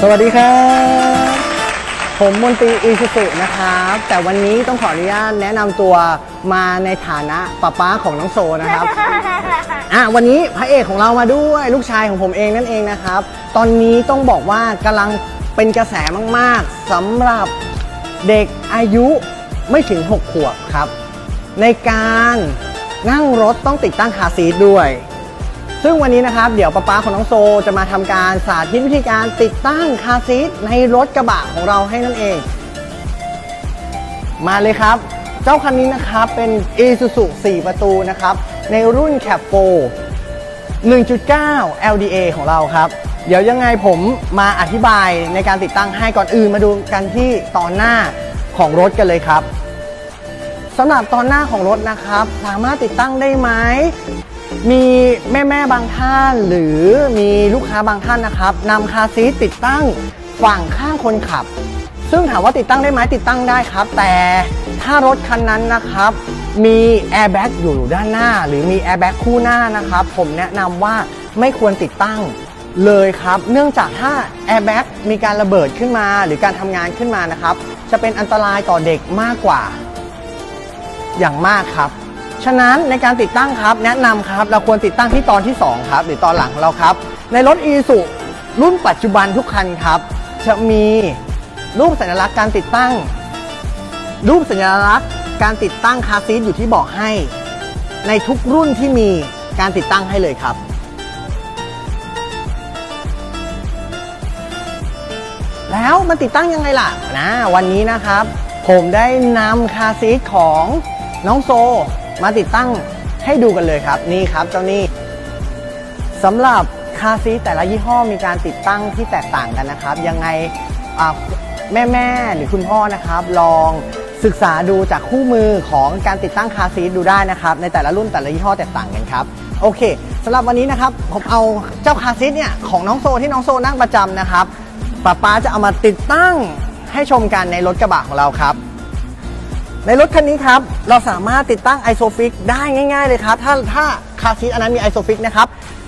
สวัสดีครับ ผมมนตรีอีซูซุนะครับ แต่วันนี้ต้องขออนุญาตแนะนำตัวมาในฐานะป้าป้าของน้องโซนะครับ อะวันนี้พระเอกของเรามาด้วยลูกชายของผมเองนั่นเองนะครับ ตอนนี้ต้องบอกว่ากำลังเป็นกระแสมาก ๆสำหรับเด็กอายุไม่ถึง 6 ขวบครับ ในการนั่งรถต้องติดตั้งคาร์ซีทด้วย ซึ่งวันนี้นะครับเดี๋ยวป้าป๊าของน้องโซจะมาทำการสาธิตวิธีการติดตั้งคาร์ซีทในรถกระบะของเราให้นั่นเอง มาเลยครับ เจ้าคันนี้นะครับเป็น Isuzu 4 ประตูนะครับ ในรุ่น Cap 4 1.9 LDA ของเราครับ เดี๋ยวยังไงผมมาอธิบายในการติดตั้งให้ก่อนอื่นมาดูกันที่ตอนหน้าของรถกันเลยครับสำหรับตอนหน้าของรถนะครับ สามารถติดตั้งได้ไหม มีแม่แม่ๆบางท่านหรือมีลูกค้าบางท่านนะครับนำคาซีทติดตั้งฝั่งข้างคนขับ ซึ่งถามว่าติดตั้งได้ไหมติดตั้งได้ครับ แต่ถ้ารถคันนั้นนะครับ มีแอร์แบ็กอยู่ด้านหน้า หรือมีแอร์แบ็กคู่หน้านะครับ ผมแนะนำว่าไม่ควรติดตั้งเลยครับ เนื่องจากถ้าแอร์แบ็กมีการระเบิดขึ้นมา หรือการทำงานขึ้นมานะครับ จะเป็นอันตรายต่อเด็กมากกว่า อย่างมากครับ ฉะนั้นในการติดตั้งครับแนะนำครับเราควรติดตั้งที่ตอนที่ 2 ครับ หรือตอนหลังของเราครับ ในรถ e สุรุ่นปัจจุบันทุกคันครับ จะมีรูปสัญลักษณ์การติดตั้ง รูปสัญลักษณ์การติดตั้งคาซีทอยู่ที่เบาะให้ ในทุกรุ่นที่มีการติดตั้งให้เลยครับแล้วมันติดตั้งยังไงล่ะนะวันนี้นะครับ ผมได้นำคาซีทของน้องโซ มาติดตั้งให้ดูกันเลยครับนี่ครับเจ้านี่สำหรับคาซีแต่ละยี่ห้อมีการติดตั้งที่แตกต่างกันนะครับ ยังไงแม่แม่หรือคุณพ่อนะครับ ลองศึกษาดูจากคู่มือของการติดตั้งคาซีดูได้นะครับ ในแต่ละรุ่นแต่ละยี่ห้อแตกต่างกันครับโอเคสำหรับวันนี้นะครับผมเอาเจ้าคาซีเนี่ยของน้องโซที่น้องโซนั่งประจำนะครับป้าป๊าจะเอามาติดตั้งให้ชมกันในรถกระบะของเราครับ ในรถคันนี้ครับ เราสามารถติดตั้งไอโซฟิกได้ง่ายๆเลยครับ ถ้าถ้าคาซีทอันนั้นมีไอโซฟิกนะครับ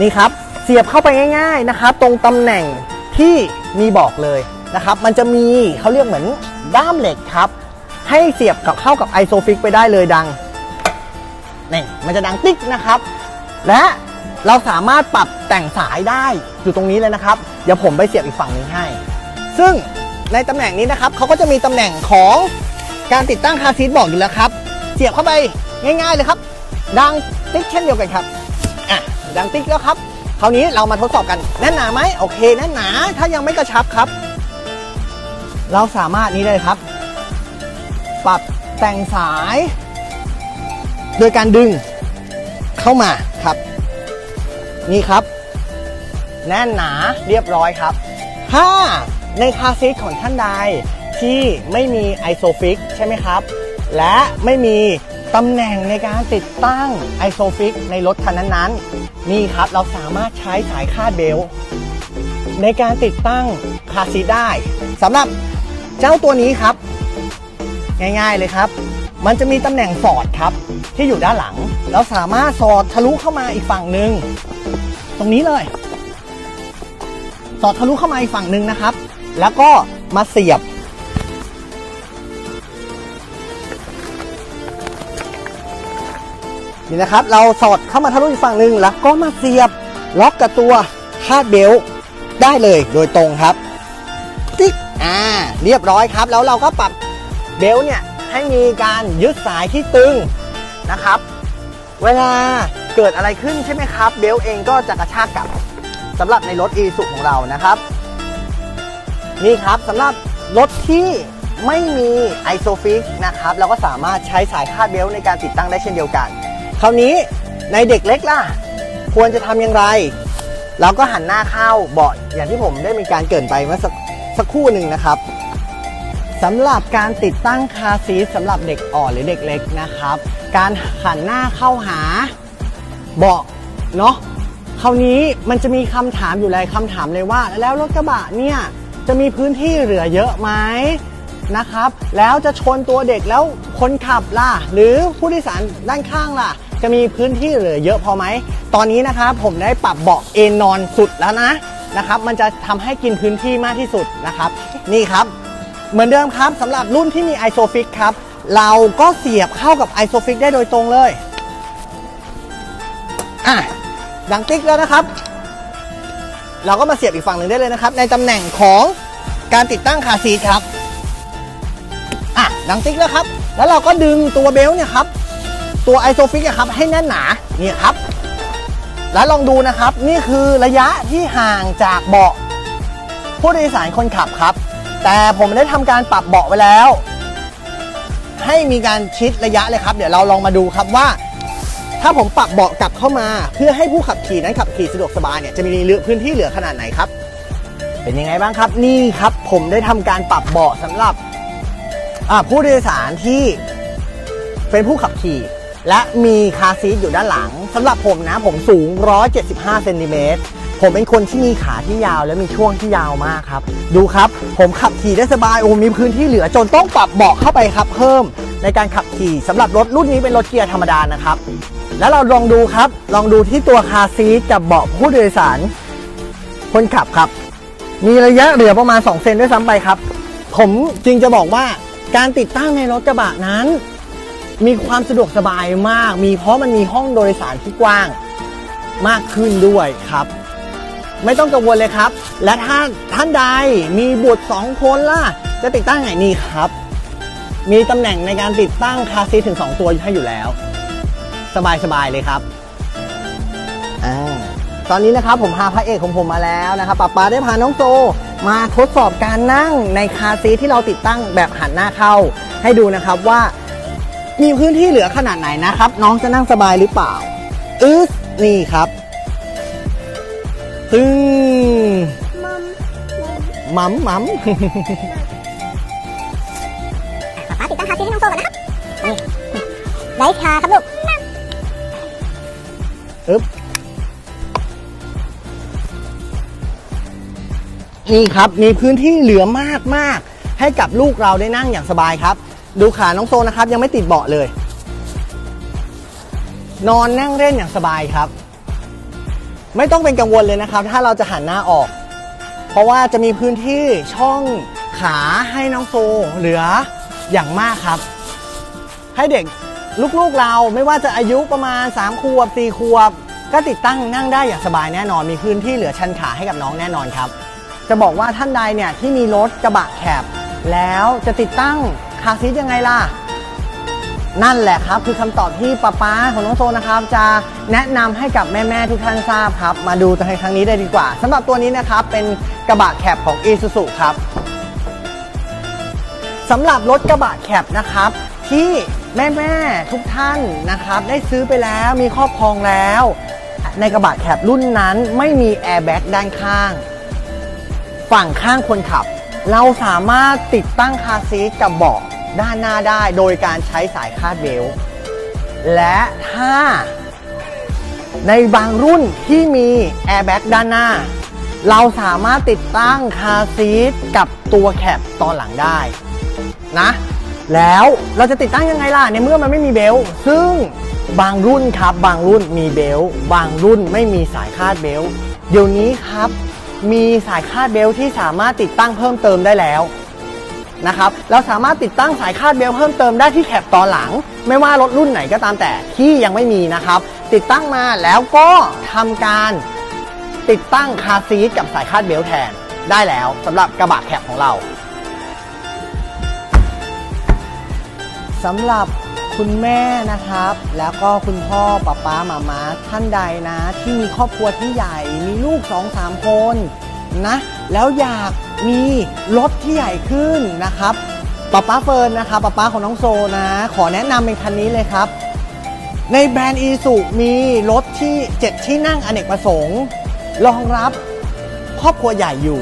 นี่ครับ เสียบเข้าไปง่าย ๆนะครับ ตรงตำแหน่งที่มีบอกเลยนะครับ มันจะมีเขาเรียกเหมือนด้ามเหล็กครับ ให้เสียบกับเข้ากับไอโซฟิกไปได้เลยดังนี่มันจะดังติ๊กนะครับ และเราสามารถปรับแต่งสายได้อยู่ตรงนี้เลยนะครับ เดี๋ยวผมไปเสียบอีกฝั่งหนึงให้ ซึ่งในตำแหน่งนี้นะครับเขาก็จะมีตำแหน่งของ การติดตั้งคาซีทบอกอยู่แล้วครับ เสียบเข้าไปง่าย ๆเลยครับ ดังติ๊กเช่นเดียวกันครับอะดังติ๊กแล้วครับคราวนี้เรามาทดสอบกันแน่นหนาไหมโอเคแน่นหนา ถ้ายังไม่กระชับครับ เราสามารถนี้ได้เลยครับ ปรับแต่งสาย โดยการดึงเข้ามาครับ นี่ครับ แน่นหนาเรียบร้อยครับ ถ้าในคาซีทของท่านใด ที่ไม่มีไอโซฟิกใช่ไหมครับ และไม่มีตำแหน่งในการติดตั้งไอโซฟิกในรถคันนั้นๆ นี่ครับเราสามารถใช้สายคาดเบลในการติดตั้งคาซีได้สำหรับเจ้าตัวนี้ครับ ง่ายๆเลยครับ มันจะมีตำแหน่งสอดครับ ที่อยู่ด้านหลัง เราสามารถสอดทะลุเข้ามาอีกฝั่งหนึ่งตรงนี้เลย สอดทะลุเข้ามาอีกฝั่งหนึ่งนะครับ แล้วก็มาเสียบ นี่นะครับ เราสอดเข้ามาทะลุอีกฝั่งหนึ่งแล้วก็มาเสียบล็อกกับตัวคาดเบลต์ได้เลยโดยตรงครับติ๊กอ่าเรียบร้อยครับ แล้วเราก็ปรับเบลต์เนี่ยให้มีการยึดสายที่ตึงนะครับ เวลาเกิดอะไรขึ้นใช่ไหมครับ เบลต์เองก็จะกระชากกลับสำหรับในรถ e สุของเรานะครับ นี่ครับสำหรับรถที่ไม่มีไอโซฟิกนะครับ เราก็สามารถใช้สายคาดเบลต์ในการติดตั้งได้เช่นเดียวกัน คราวนี้ในเด็กเล็กล่ะ ควรจะทำอย่างไร เราก็หันหน้าเข้าเบาะอย่างที่ผมได้มีการเกินไปเมื่อสักสักครู่หนึ่งนะครับสำหรับการติดตั้งคาซีทสำหรับเด็กอ่อนหรือเด็กเล็กนะครับ การหันหน้าเข้าหาเบาะเนาะคราวนี้มันจะมีคำถามอยู่เลยคำถามเลยว่า แล้วรถกระบะเนี่ยจะมีพื้นที่เหลือเยอะไหมนะครับ แล้วจะชนตัวเด็กแล้วคนขับล่ะ หรือผู้โดยสารด้านข้างล่ะ จะมีพื้นที่เหลือเยอะพอไหม ตอนนี้นะครับผมได้ปรับเบาะเอนนอนสุดแล้วนะนะครับ มันจะทำให้กินพื้นที่มากที่สุดนะครับ นี่ครับ เหมือนเดิมครับสำหรับรุ่นที่มี Isofix ครับ เราก็เสียบเข้ากับ Isofix ได้โดยตรงเลยอะดังติ๊กแล้วนะครับ เราก็มาเสียบอีกฝั่งหนึ่งได้เลยนะครับ ในตำแหน่งของการติดตั้งคาซีทครับอะดังติ๊กแล้วครับ แล้วเราก็ดึงตัวเบลต์เนี่ยครับ ตัวไอโซฟิกครับให้แน่นหนาเนี่ยครับ แล้วลองดูนะครับ นี่คือระยะที่ห่างจากเบาะผู้โดยสารคนขับครับ แต่ผมได้ทำการปรับเบาะไว้แล้ว ให้มีการชิดระยะเลยครับ เดี๋ยวเราลองมาดูครับว่า ถ้าผมปรับเบาะกลับเข้ามา เพื่อให้ผู้ขับขี่นั้นขับขี่สะดวกสบายเนี่ยจะมีเหลือพื้นที่เหลือขนาดไหนครับ เป็นยังไงบ้างครับนี่ครับ ผมได้ทำการปรับเบาะสำหรับผู้โดยสารที่เป็นผู้ขับขี่ และมีคาซีทอยู่ด้านหลังสำหรับผมนะผมสูง 175เซนติเมตรผมเป็นคนที่มีขาที่ยาวและมีช่วงที่ยาวมากครับ ดูครับ ผมขับขี่ได้สบายโอ้มีพื้นที่เหลือจนต้องปรับเบาะเข้าไปครับ เพิ่มในการขับขี่สำหรับรถรุ่นนี้เป็นรถเกียร์ธรรมดานะครับ แล้วเราลองดูครับ ลองดูที่ตัวคาซีทกับเบาะผู้โดยสาร คนขับครับ มีระยะเหลือประมาณ 2 เซนด้วยซ้ำไปครับ ผมจึงจะบอกว่าการติดตั้งในรถกระบะนั้น มีความสะดวกสบายมาก มีเพราะมันมีห้องโดยสารที่กว้างมากขึ้นด้วยครับ ไม่ต้องกังวลเลยครับ และถ้าท่านใดมีบุตรสองคนล่ะ จะติดตั้งไงนี่ครับ มีตำแหน่งในการติดตั้งคาซีถึง 2 ตัวให้อยู่แล้ว สบายๆเลยครับอตอนนี้นะครับผมพาพระเอกของผมมาแล้วนะครับป๊าป๊าได้พาน้องโจมาทดสอบการนั่งในคาซีที่เราติดตั้งแบบหันหน้าเข้า ให้ดูนะครับว่า มีพื้นที่เหลือขนาดไหนนะครับ น้องจะนั่งสบายหรือเปล่าอึ๊สนี่ครับตึงมัมมัมป๊าป๊าติดตั้งคาร์ซีทให้น้องโซก่อนนะครับได้ค่ะครับลูกอึ๊บนี่ครับมีพื้นที่เหลือมากมากๆให้กับลูกเราได้นั่งอย่างสบายครับ ดูขาน้องโซนะครับ ยังไม่ติดเบาะเลย นอนนั่งเล่นอย่างสบายครับ ไม่ต้องเป็นกังวลเลยนะครับ ถ้าเราจะหันหน้าออก เพราะว่าจะมีพื้นที่ช่องขาให้น้องโซเหลืออย่างมากครับ ให้เด็กลูกๆเราไม่ว่าจะอายุประมาณ3ขวบ4ขวบ ก็ติดตั้งนั่งได้อย่างสบายแน่นอน มีพื้นที่เหลือชันขาให้กับน้องแน่นอนครับ จะบอกว่าท่านใดเนี่ยที่มีรถกระบะแคบแล้วจะติดตั้ง คาซีทยังไงล่ะ นั่นแหละครับ คือคำตอบที่ป้าป๊าของน้องโซนะครับ จะแนะนำให้กับแม่ๆทุกท่านทราบครับ มาดูในครั้งนี้ได้ดีกว่าสำหรับตัวนี้นะครับ เป็นกระบะแคบของ i s u z u ครับสำหรับรถกระบะแคบนะครับ ที่แม่ๆทุกท่านนะครับ ได้ซื้อไปแล้วมีครอบครองแล้ว ในกระบะแคบรุ่นนั้นไม่มีแอร์แบ็กด้านข้าง ฝั่งข้างคนขับ เราสามารถติดตั้งคาซีทกับเบาะด้านหน้าได้โดยการใช้สายคาดเบลต์และถ้า ในบางรุ่นที่มีแอร์แบ็กด้านหน้า เราสามารถติดตั้งคาซีทกับตัวแคปตอนหลังได้นะแล้วเราจะติดตั้งยังไงล่ะในเมื่อมันไม่มีเบลต์ซึ่งบางรุ่นครับบางรุ่นมีเบลต์บางรุ่นไม่มีสายคาดเบลต์เดี๋ยวนี้ครับ มีสายคาดเบลที่สามารถติดตั้งเพิ่มเติมได้แล้วนะครับเราสามารถติดตั้งสายคาดเบลเพิ่มเติมได้ที่แคปตอนหลัง ไม่ว่ารถรุ่นไหนก็ตามแต่ที่ยังไม่มีนะครับ ติดตั้งมาแล้วก็ทำการติดตั้งคาซีทกับสายคาดเบลแทนได้แล้วสำหรับกระบะแคปของเราสำหรับ คุณแม่นะครับ แล้วก็คุณพ่อป้าป้ามามาท่านใดนะ ที่มีครอบครัวที่ใหญ่ มีลูก2-3คนนะ แล้วอยากมีรถที่ใหญ่ขึ้นนะครับป้าป้าเฟิร์นนะครับป้าป้าของน้องโซนะ ขอแนะนำเป็นคันนี้เลยครับ ในแบรนด์อีสุมีรถที่ 7 ที่นั่งอเนกประสงค์ รองรับครอบครัวใหญ่อยู่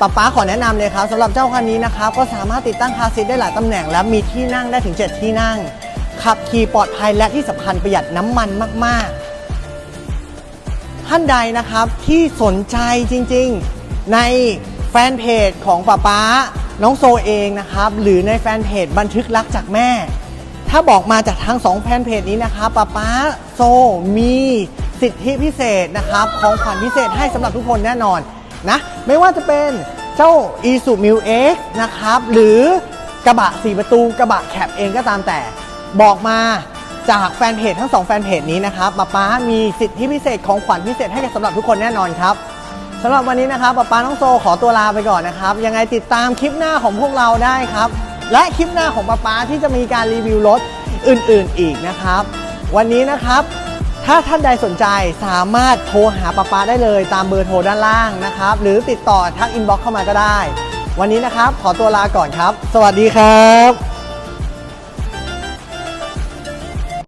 ป๊าป๊าขอแนะนำเลยครับสำหรับเจ้าคันนี้นะครับก็สามารถติดตั้งคาร์ซีทได้หลายตำแหน่ง และมีที่นั่งได้ถึง 7 ที่นั่ง ขับขี่ปลอดภัยและที่สำคัญประหยัดน้ำมันมาก ๆ ท่านใดนะครับที่สนใจจริง ๆ ในแฟนเพจของป๊าป๊าน้องโซเองนะครับหรือในแฟนเพจบันทึกรักจากแม่ ถ้าบอกมาจากทางสองแฟนเพจนี้นะครับป๊าป๊าโซมีสิทธิพิเศษนะครับของขวัญพิเศษให้สำหรับทุกคนแน่นอน นะไม่ว่าจะเป็นเจ้า i s u m i l X นะครับหรือกระบะ 4 ประตูกระบะแคปเองก็ตามแต่ บอกมาจากแฟนเพจทั้งสองแฟนเพจนี้นะครับป๊าป๊ามีสิทธิพิเศษของขวัญพิเศษให้กับสำหรับทุกคนแน่นอนครับสำหรับวันนี้นะครับป๊าป๊าน้องโซขอตัวลาไปก่อนนะครับ ยังไงติดตามคลิปหน้าของพวกเราได้ครับ และคลิปหน้าของป๊าป๊าที่จะมีการรีวิวรถอื่นๆอีกนะครับ วันนี้นะครับ ถ้าท่านใดสนใจสามารถโทรหาป้าป้าได้เลยตามเบอร์โทรด้านล่างนะครับ หรือติดต่อทักอินบ็อกซ์เข้ามาก็ได้ วันนี้นะครับ ขอตัวลาก่อนครับ สวัสดีครับ